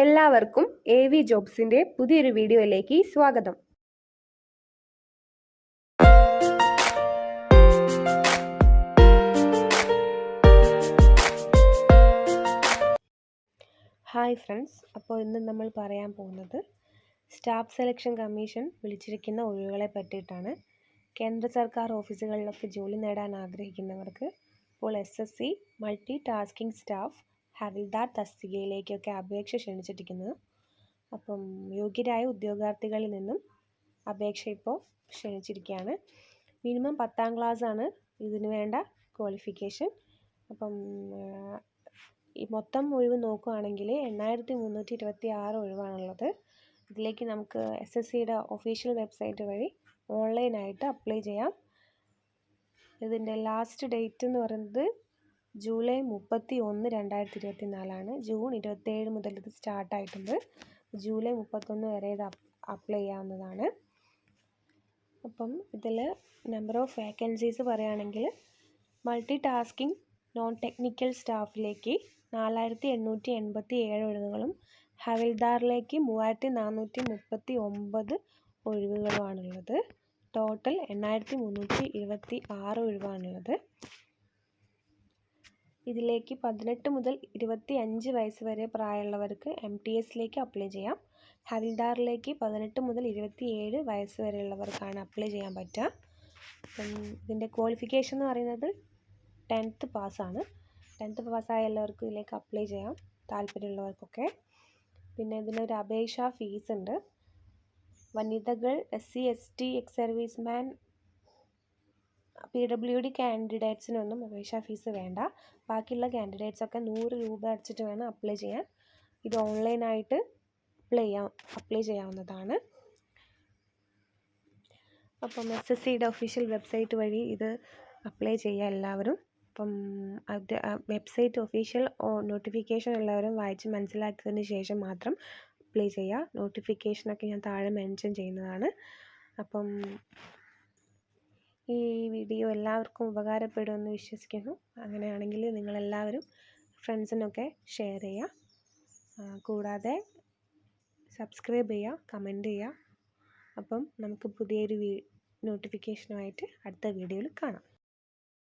എല്ലാവർക്കും A V ജോബ്സിന്റെ പുതിയൊരു വീഡിയോയിലേക്ക് സ്വാഗതം. ഹായ് ഫ്രണ്ട്സ് അപ്പോൾ ഇന്ന് നമ്മൾ പറയാൻ പോകുന്നത് സ്റ്റാഫ് സെലക്ഷൻ കമ്മീഷൻ വിളിച്ചിരിക്കുന്ന ഒഴിവുകളെ പറ്റിയിട്ടാണ്. കേന്ദ്ര സർക്കാർ ഓഫീസുകളിലൊക്കെ ജോലി നേടാൻ ആഗ്രഹിക്കുന്നവർക്ക് ഇപ്പോൾ S S C multi tasking staff havildar തസ്തികയിലേക്കൊക്കെ അപേക്ഷ ക്ഷണിച്ചിരിക്കുന്നത് അപ്പം യോഗ്യരായ ഉദ്യോഗാർത്ഥികളിൽ നിന്നും അപേക്ഷ ഇപ്പോൾ ക്ഷണിച്ചിരിക്കുകയാണ്. മിനിമം പത്താം ക്ലാസ് ആണ് ഇതിന് വേണ്ട ക്വാളിഫിക്കേഷൻ. അപ്പം ഈ മൊത്തം ഒഴിവ് നോക്കുകയാണെങ്കിൽ എണ്ണായിരത്തി മുന്നൂറ്റി ഇരുപത്തി ആറ് ഒഴിവാണുള്ളത്. ഇതിലേക്ക് നമുക്ക് എസ് എസ് സിയുടെ ഒഫീഷ്യൽ വെബ്സൈറ്റ് വഴി ഓൺലൈനായിട്ട് അപ്ലൈ ചെയ്യാം. ഇതിന്റെ ലാസ്റ്റ് ഡേറ്റ് എന്ന് പറയുന്നത് ജൂലൈ മുപ്പത്തി ഒന്ന് രണ്ടായിരത്തി ഇരുപത്തി നാലാണ് ജൂൺ ഇരുപത്തേഴ് മുതൽ ഇത് സ്റ്റാർട്ടായിട്ടുണ്ട്. ജൂലൈ മുപ്പത്തൊന്ന് വരെ ഇത് അപ്ലൈ ചെയ്യാവുന്നതാണ്. അപ്പം ഇതിൽ നമ്പർ ഓഫ് വേക്കൻസീസ് പറയുകയാണെങ്കിൽ മൾട്ടി ടാസ്കിംഗ് നോൺ ടെക്നിക്കൽ സ്റ്റാഫിലേക്ക് നാലായിരത്തി എണ്ണൂറ്റി എൺപത്തി ഏഴ് ഒഴിവുകളും ഹവിൽദാറിലേക്ക് മൂവായിരത്തി നാനൂറ്റി മുപ്പത്തി ഒമ്പത് ഒഴിവുകളുമാണുള്ളത്. ടോട്ടൽ എണ്ണായിരത്തി മുന്നൂറ്റി ഇരുപത്തി ആറ് ഒഴിവാണുള്ളത്. ഇതിലേക്ക് പതിനെട്ട് മുതൽ ഇരുപത്തി അഞ്ച് വയസ്സ് വരെ പ്രായമുള്ളവർക്ക് എം ടി എസിലേക്ക് അപ്ലൈ ചെയ്യാം. ഹവിൽദാറിലേക്ക് പതിനെട്ട് മുതൽ ഇരുപത്തി ഏഴ് വയസ്സ് വരെയുള്ളവർക്കാണ് അപ്ലൈ ചെയ്യാൻ പറ്റുക. ഇതിന്റെ ക്വാളിഫിക്കേഷൻ എന്ന് പറയുന്നത് ടെൻത്ത് പാസ്സാണ് ടെൻത്ത് പാസ്സായ എല്ലാവർക്കും ഇതിലേക്ക് അപ്ലൈ ചെയ്യാം താല്പര്യമുള്ളവർക്കൊക്കെ. പിന്നെ ഇതിനൊരു അപേക്ഷാ ഫീസ് ഉണ്ട്. വനിതകൾ S C S T ex servicemen P W D കാൻഡിഡേറ്റ്സിനൊന്നും അപേക്ഷാ ഫീസ് വേണ്ട. ബാക്കിയുള്ള ക്യാൻഡിഡേറ്റ്സൊക്കെ നൂറ് രൂപ അടച്ചിട്ട് വേണം അപ്ലൈ ചെയ്യാൻ. ഇത് ഓൺലൈനായിട്ട് അപ്ലൈ ചെയ്യാം അപ്ലൈ ചെയ്യാവുന്നതാണ്. അപ്പം എസ് എസ് സിയുടെ ഒഫീഷ്യൽ വെബ്സൈറ്റ് വഴി ഇത് അപ്ലൈ ചെയ്യുക എല്ലാവരും. അപ്പം അത് വെബ്സൈറ്റ് ഒഫീഷ്യൽ നോട്ടിഫിക്കേഷൻ എല്ലാവരും വായിച്ച് മനസ്സിലാക്കിയതിന് ശേഷം മാത്രം അപ്ലൈ ചെയ്യുക. നോട്ടിഫിക്കേഷനൊക്കെ ഞാൻ താഴെ മെൻഷൻ ചെയ്യുന്നതാണ്. അപ്പം ഈ വീഡിയോ എല്ലാവർക്കും ഉപകാരപ്പെടുമെന്ന് വിശ്വസിക്കുന്നു. അങ്ങനെയാണെങ്കിൽ നിങ്ങളെല്ലാവരും ഫ്രണ്ട്സിനൊക്കെ ഷെയർ ചെയ്യുക. കൂടാതെ സബ്സ്ക്രൈബ് ചെയ്യുക കമന്റ് ചെയ്യുക. അപ്പം നമുക്ക് പുതിയൊരു നോട്ടിഫിക്കേഷനുമായിട്ട് അടുത്ത വീഡിയോയിൽ കാണാം.